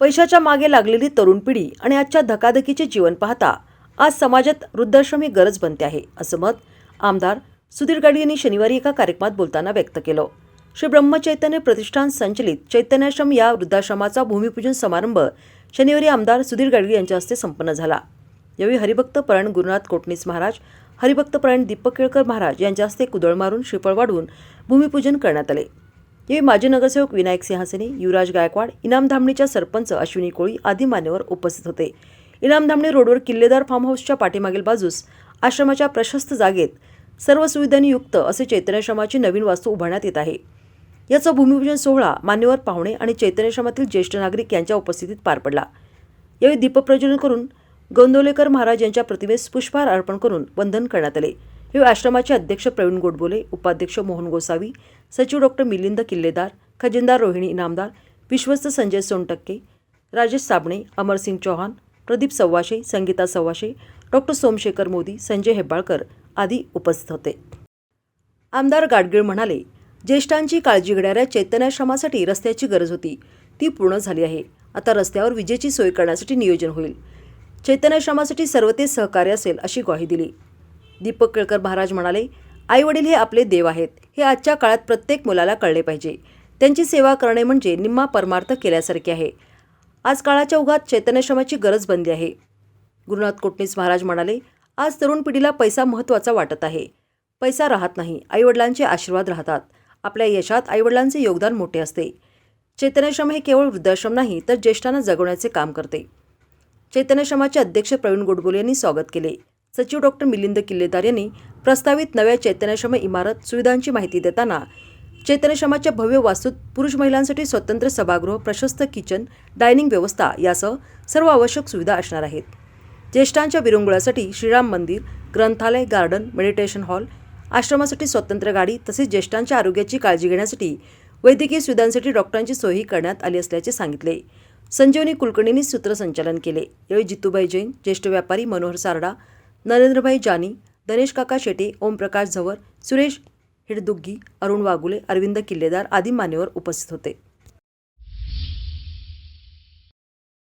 पैशाच्या मागे लागलेली तरुण पिढी आणि आजच्या धकाधकीचे जीवन पाहता आज समाजात वृद्धाश्रम ही गरज बनते आहे असं मत आमदार सुधीर गाडी यांनी शनिवारी एका कार्यक्रमात बोलताना व्यक्त केलं. श्री ब्रह्मचैतन्य प्रतिष्ठान संचलित चैतन्याश्रम या वृद्धाश्रमाचा भूमिपूजन समारंभ शनिवारी आमदार सुधीर गाडगे यांच्या हस्ते संपन्न झाला. यावेळी हरिभक्त परण गुरुनाथ कोटणीस महाराज हरिभक्त परण दीपक केळकर महाराज यांच्या हस्ते कुदळ मारून श्रीफळ वाढवून भूमिपूजन करण्यात आले. यावेळी माजी नगरसेवक विनायक सिंहासने युवराज गायकवाड इनाम धामणीच्या सरपंच अश्विनी कोळी आदी मान्यवर उपस्थित होते. इनाम धामणी रोडवर किल्लेदार फार्म हाऊसच्या पाठीमागील बाजूस आश्रमाच्या प्रशस्त जागेत सर्व सुविधांनी युक्त असे चैतन्याश्रमाची नवीन वास्तू उभारण्यात येत आहे. याचा भूमिपूजन सोहळा मान्यवर पाहुणे आणि चैतन्याश्रमातील ज्येष्ठ नागरिक यांच्या उपस्थितीत पार पडला. यावेळी दीपप्रज्वलन करून गोंदवलेकर महाराज यांच्या प्रतिमेस पुष्पहार अर्पण करून वंदन करण्यात आले. हे आश्रमाचे अध्यक्ष प्रवीण गोडबोले उपाध्यक्ष मोहन गोसावी सचिव डॉक्टर मिलिंद किल्लेदार खजिनदार रोहिणी इनामदार विश्वस्त संजय सोनटक्के राजेश साबणे अमरसिंग चौहान प्रदीप सव्वाशे संगीता सव्वाशे डॉक्टर सोमशेखर मोदी संजय हेब्बाळकर आदी उपस्थित होते. आमदार गाडगीळ म्हणाले ज्येष्ठांची काळजी घेणाऱ्या चैतन्याश्रमासाठी रस्त्याची गरज होती. ती पूर्ण झाली आहे. आता रस्त्यावर विजेची सोय करण्यासाठी नियोजन होईल. चैतन्याश्रमासाठी सर्व ते सहकार्य असेल अशी ग्वाही दिली. दीपक केळकर महाराज म्हणाले आईवडील हे आपले देव आहेत. हे आजच्या काळात प्रत्येक मुलाला कळले पाहिजे. त्यांची सेवा करणे म्हणजे निम्मा परमार्थ केल्यासारखे आहे. आज काळाच्या उगात चैतन्यश्रमाची गरज बनली आहे. गुरुनाथ कोटणीस महाराज म्हणाले आज तरुण पिढीला पैसा महत्त्वाचा वाटत आहे. पैसा राहत नाही. आईवडिलांचे आशीर्वाद राहतात. आपल्या यशात आईवडिलांचे योगदान मोठे असते. चैतन्यश्रम हे केवळ वृद्धाश्रम नाही तर ज्येष्ठांना जगवण्याचे काम करते. चैतन्यश्रमाचे अध्यक्ष प्रवीण गोडबोले यांनी स्वागत केले. सचिव डॉक्टर मिलिंद किल्लेदार यांनी प्रस्तावित नव्या चैतन्यक्षम इमारत सुविधांची माहिती देताना चैतन्यक्षमाच्या भव्य वास्तूत पुरुष महिलांसाठी स्वतंत्र सभागृह प्रशस्त किचन डायनिंग व्यवस्था यासह सर्व आवश्यक सुविधा असणार आहेत. ज्येष्ठांच्या विरंगुळासाठी श्रीराम मंदिर ग्रंथालय गार्डन मेडिटेशन हॉल आश्रमासाठी स्वतंत्र गाडी तसेच ज्येष्ठांच्या आरोग्याची काळजी घेण्यासाठी वैद्यकीय सुविधांसाठी डॉक्टरांची सोयही करण्यात आली असल्याचे सांगितले. संजीवनी कुलकर्णींनी सूत्रसंचालन केले. यावेळी जितूबाई जैन ज्येष्ठ व्यापारी मनोहर सारडा नरेंद्रभाई जानी दनेश काका शेटे ओमप्रकाश झवर सुरेश हिडदुग्गी अरुण वागुले अरविंद किल्लेदार आदी मान्यवर उपस्थित होते.